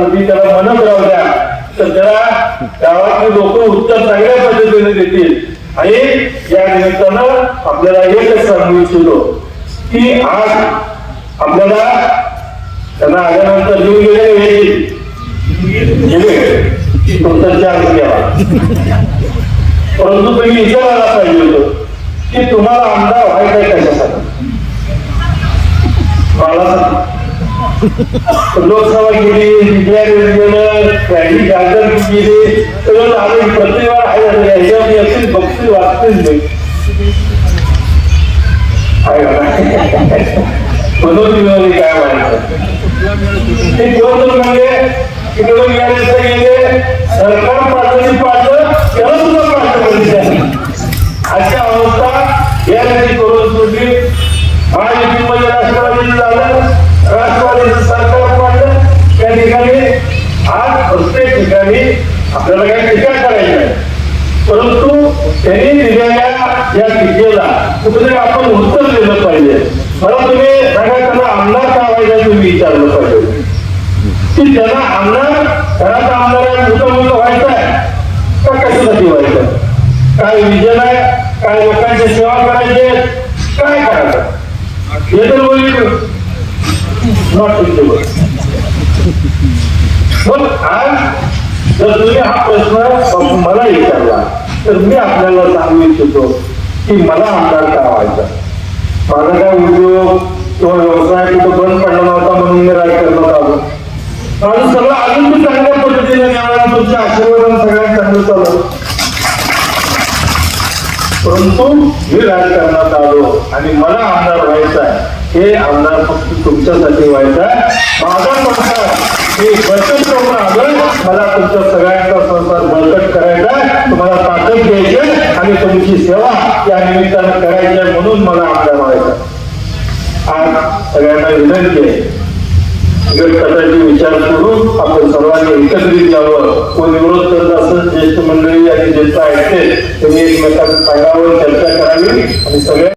तुम्ही त्याला म्हणत राहू द्या. तर त्याला गावातले लोक उत्तर चांगल्या पद्धतीने देतील. आणि या निमित्तानं आपल्याला एकच सांगू इच्छितो की आज आपल्याला त्यांना आल्यानंतर लिहून गेले येईल गेले. तुमचा चान्स परंतु तुम्ही विचारायला पाहिजे होतो की तुम्हाला आमदार व्हायचं कशासाठी? मला लोकसभा गेली विद्यार्थी गेलं रॅली गाजर गेली सगळं आम्ही प्रत्येक वेळा आहे झालं. ह्याच्यावर बघतील वाचतील नाही म्हणून तुम्ही काय म्हणायचं ते दिवस म्हणजे तिकडून गेले ठिकाणी आपल्याला काही टीका करायची नाही परंतु त्यांनी दिलेल्या या टीकेला कुठेतरी आपण उत्तर दिलं पाहिजे. मला तुम्ही सांगा त्यांना आमदार का व्हायचा तुम्ही विचारलं पाहिजे. की त्यांना आमदार घराचा आमदार आहे मोठं मोठं व्हायचं आहे का कशासाठी व्हायचं काय विजन आहे? काय लोकांची सेवा करायची काय करायचं हे तर बोलली नॉट पण आज जर तुम्ही हा प्रश्न मला विचारला तर मी आपल्याला सांगू इच्छितो की मला आमदार का व्हायचा माझा काय उद्योग किंवा व्यवसाय कुठं बंद पडला नव्हता म्हणून मी राजकारणात आलो माझं सगळं अजून मी चांगल्या पद्धतीने मिळाला तुमच्या आशीर्वादाने सगळ्यात चांगलं चालू. परंतु मी राजकारणात आलो आणि मला आमदार व्हायचा आहे. हे आमदार फक्त तुमच्यासाठी व्हायचं आहे. माझा संसार मी बचत मला तुमच्या सगळ्यांचा संसार बळकट करायचा आहे. तुम्हाला ताकद द्यायची आणि तुमची सेवा या निमित्तानं करायची आहे म्हणून मला आमदार व्हायचं. आज सगळ्यांना विनंती आहे. गटगटाचे विचार करून आपण सर्वांनी एकत्रित यावं कोण विरोध करत असेल ज्येष्ठ मंडळी आणि ज्येष्ठ ऐकते त्यांनी एकमेकांना सांगावं चर्चा करावी आणि सगळ्या